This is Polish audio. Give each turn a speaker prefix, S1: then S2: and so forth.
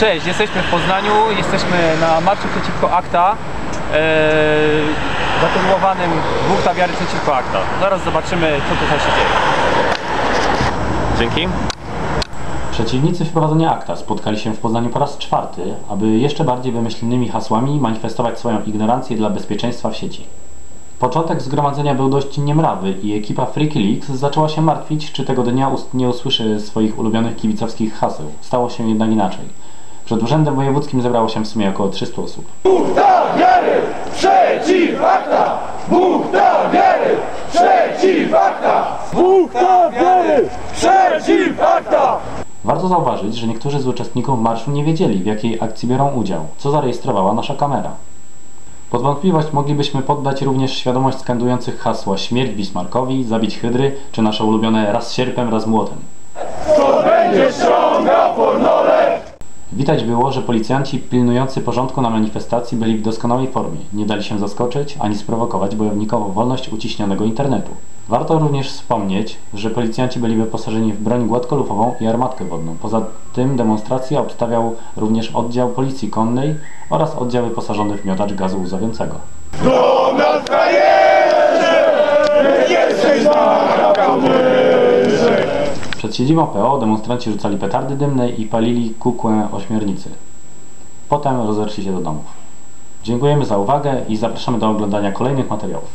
S1: Cześć, jesteśmy w Poznaniu, jesteśmy na marszu przeciwko akta, e, zatytułowanym Dwóch tawiary przeciwko akta. Zaraz zobaczymy, co tutaj się dzieje. Dzięki.
S2: Przeciwnicy wprowadzenia akta spotkali się w Poznaniu po raz czwarty, aby jeszcze bardziej wymyślnymi hasłami manifestować swoją ignorancję dla bezpieczeństwa w sieci. Początek zgromadzenia był dość niemrawy i ekipa Freaky Leaks zaczęła się martwić, czy tego dnia nie usłyszy swoich ulubionych kibicowskich haseł. Stało się jednak inaczej. Przed Urzędem Wojewódzkim zebrało się w sumie około 300 osób.
S3: Tawiary przeciw akta! Bóg tawiary przeciw akta! Bóg tawiary przeciw akta!
S2: Warto zauważyć, że niektórzy z uczestników marszu nie wiedzieli, w jakiej akcji biorą udział, co zarejestrowała nasza kamera. Pod wątpliwość moglibyśmy poddać również świadomość skandujących hasła śmierć Bismarckowi, zabić Hydry, czy nasze ulubione raz sierpem, raz młotem.
S3: To będzie ściągał pornole!
S2: Widać było, że policjanci pilnujący porządku na manifestacji byli w doskonałej formie. Nie dali się zaskoczyć ani sprowokować bojownikom wolność uciśnionego internetu. Warto również wspomnieć, że policjanci byli wyposażeni w broń gładkolufową i armatkę wodną. Poza tym demonstrację obstawiał również oddział policji konnej oraz oddział wyposażony w miotacz gazu łzawiącego.
S3: Do nas frajerze! Jesteś na kamerze!
S2: Przed siedzibą PO demonstranci rzucali petardy dymne i palili kukłę ośmiornicy. Potem rozeszli się do domów. Dziękujemy za uwagę i zapraszamy do oglądania kolejnych materiałów.